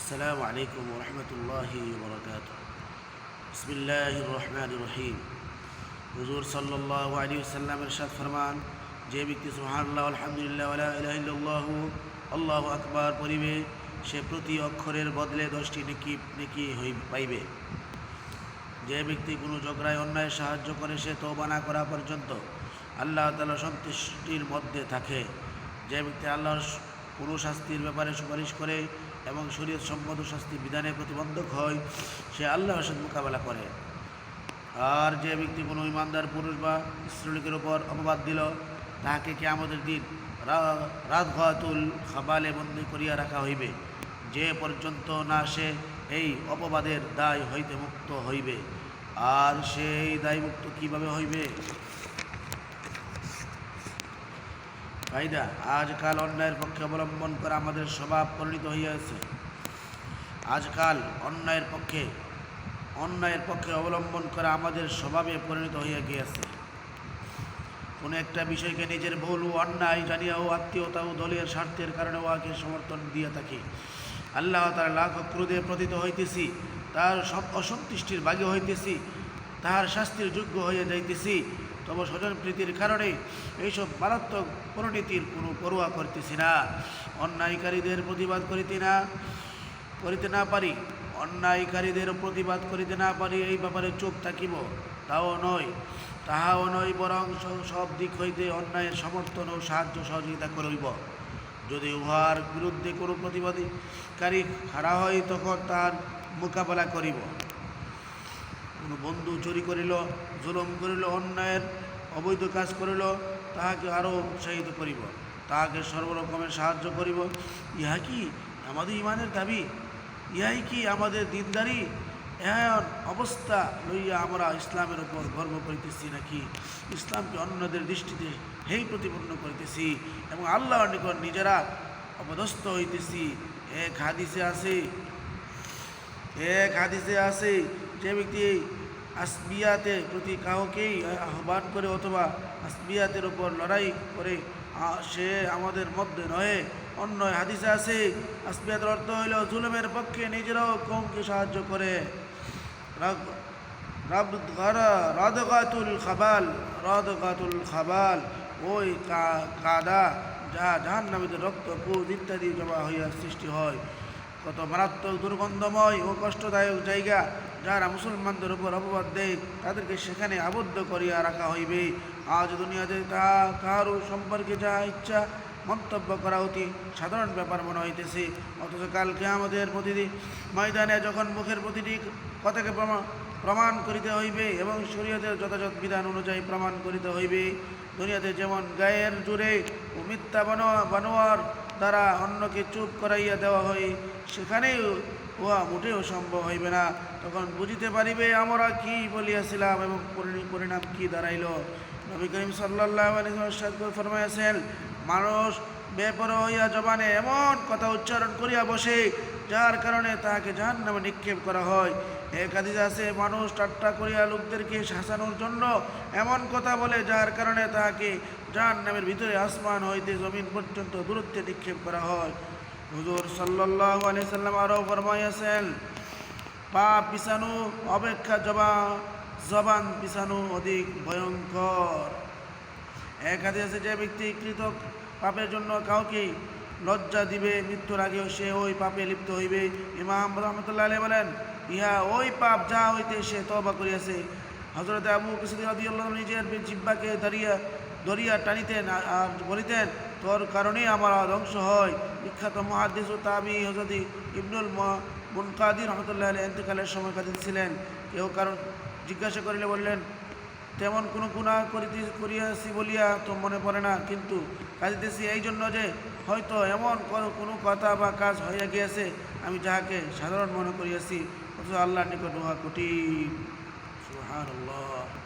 السلام عليكم ورحمة الله وبركاته بسم الله الرحمن الرحيم হুজুর সাল্লাহ আলী সাল্লামের সাথ ফরমান যে ব্যক্তি সুহানাল্লাহ আলহামদুলিল্লাহ আলা ইলাহা ইল্লাল্লাহ আল্লাহ আকবার পড়িবে সে প্রতি অক্ষরের বদলে দশটি নেকি নেকি হই পাইবে যে ব্যক্তি কোনো ঝগড়ায় অন্যায় সাহায্য করে সে তওবা না করা পর্যন্ত আল্লাহ তালা সন্তুষ্টির মধ্যে থাকে যে ব্যক্তি আল্লাহর স- কোনো শাস্তির ব্যাপারে সুপারিশ করে এবং শরীয়ত সম্মত শাস্তি বিধানে প্রতিবন্ধক হয়, সে আল্লাহর সাথে মোকাবেলা করে। আর যে ব্যক্তি কোনো ইমানদার পুরুষ বা শ্রমিকের উপর অপবাদ দিল, তাহাকে কি আমাদের দিন রা- রাত ঘাতুল খাবালে বন্দী করিয়া রাখা হইবে। যে পর্যন্ত না সে এই অপবাদের দায় হইতে মুক্ত হইবে, আর সেই দায়মুক্ত কীভাবে হইবে? ফাইদা আজকাল অন্যায়ের পক্ষে অবলম্বন করা আমাদের স্বভাব পরিণত হইয়াছে। আজকাল অন্যায়ের পক্ষে অন্যায়ের পক্ষে অবলম্বন করা আমাদের স্বভাবে পরিণত হইয়া গিয়াছে। কোনো একটা বিষয়কে নিজের ভুল ও অন্যায় জানিয়া ও আত্মীয়তা ও দলের স্বার্থের কারণে উহাকে সমর্থন দিয়া থাকি। আল্লাহ তার লাখ ক্রোধে প্রতীত হইতেছি, তার সব অসন্তুষ্টির বাগে হইতেছি, তাহার শাস্তির যোগ্য হইয়া যাইতেছি তবে স্বজন প্রীতির কারণে এইসব মারাত্মক পরিণতির কোনো পরোয়া করতেছি না। অন্যায়কারীদের প্রতিবাদ করিতে না করিতে না পারি। অন্যায়কারীদের প্রতিবাদ করিতে না পারি, এই ব্যাপারে চুপ থাকিব। তাও নয়, তাহাও নয়, বরং সব দিক হইতে অন্যায়ের সমর্থন ও সাহায্য সহযোগিতা করিব। যদি উহার বিরুদ্ধে কোনো প্রতিবাদীকারী খাড়া হয়, তখন তার মোকাবেলা করিব। কোনো বন্ধু চুরি করিল, জুলম করিল, অন্যায়ের অবৈধ কাজ করিল, তাহাকে আরও উৎসাহিত করিব, তাহাকে সর্বরকমের সাহায্য করিব। ইহা কি আমাদের ইমানের দাবি? ইহাই কি আমাদের দিনদারি? এমন অবস্থা লইয়া আমরা ইসলামের উপর গর্ব করিতেছি নাকি? ইসলামকে অন্যদের দৃষ্টিতে হেই প্রতিপন্ন করিতেছি এবং আল্লাহর নিকট নিজেরা অপদস্থ হইতেছি। এক হাদিসে আছে, এক হাদিসে আছে, যে ব্যক্তি আসবিয়াতে প্রতি কাউকেই আহ্বান করে অথবা আসবিয়াতের ওপর লড়াই করে সে আমাদের মধ্যে নয় অন্য হাদিসে আছে আসবিয়াতের অর্থ হইল, জুলুমের পক্ষে নিজেরাও কমকে সাহায্য করে। রাদগাতুল খাবাল রাদগাতুল খাবাল, ওই কাদা যা জাহান নামীদের রক্ত পুজ ইত্যাদি জমা হইয়া সৃষ্টি হয়। কত মারাত্মক দুর্গন্ধময় ও কষ্টদায়ক জায়গা যারা মুসলমানদের উপর অপবাদ দেয়, তাদেরকে সেখানে আবদ্ধ করিয়া রাখা হইবে। আজ দুনিয়াতে তা কাহারও সম্পর্কে যা ইচ্ছা মন্তব্য করা অতি সাধারণ ব্যাপার মনে হইতেছে। অথচ কালকে আমাদের প্রতিটি ময়দানে যখন মুখের প্রতিটি কথাকে প্রমা- প্রমাণ করিতে হইবে এবং শরীয়তের যথাযথ বিধান অনুযায়ী প্রমাণ করিতে হইবে, দুনিয়াতে যেমন গায়ের জুড়ে ও মিথ্যা বানোয়া, বানোয়ার দ্বারা অন্যকে চুপ করাইয়া দেওয়া হয় সেখানেই উহা মোটেও সম্ভব হইবে না। তখন বুঝিতে পারিবে, আমরা কি বলিয়াছিলাম এবং পরি- পরিণাম কি দাঁড়াইল। নবী করিম সাল্লাহ ফরমাইয়াছেন, মানুষ বেপর হইয়া জবানে এমন কথা উচ্চারণ করিয়া বসে, যার কারণে তাহাকে জাহান নামে নিক্ষেপ করা হয়। হাদিস আছে, মানুষ ঠাট্টা করিয়া লোকদেরকে শাসানোর জন্য এমন কথা বলে, যার কারণে তাহাকে জাহান নামের ভিতরে আসমান হইতে জমিন পর্যন্ত দূরত্বে নিক্ষেপ করা হয়। হুজুর সাল্লাহ আলি সাল্লাম আরও ফরমাইয়াছেন, পাপ পিছানো অপেক্ষা জবা, জবান পিছানো অধিক ভয়ঙ্কর। এক আছে যে ব্যক্তি কৃত পাপের জন্য কাউকে লজ্জা দিবে, মৃত্যুর আগেও সে ওই পাপে লিপ্ত হইবে। ইমাম রহমতুল্লাহ আলী বলেন, ইহা ওই পাপ যা হইতে সে তবা করিয়াছে। হজরত আবু কিসুদ্দিন আদিউল্লাহ নিজের জিব্বাকে দাঁড়িয়া দরিয়া টানিতেন আর- বলিতেন, তোর কারণেই আমার ধ্বংস হয়। বিখ্যাত মহাদিস ও তাবি হজরত ইবনুল ম- মুনকাদির রহমতুল্লাহ আলী এতেকালের সময় কাঁদিতেছিলেন। কেউ কারণ জিজ্ঞাসা করিলে বললেন তেমন কোনো গুণা করিতে করিয়াছি বলিয়া তো মনে পড়ে না। কিন্তু কাঁদিতেছি এই জন্য যে হয়তো এমন কোনো- কোনো কথা বা কাজ হইয়া গিয়াছে, আমি যাহাকে সাধারণ মনে করিয়াছি। অথচ আল্লাহর নিকট উহা কঠিন। সুবহানাল্লাহ।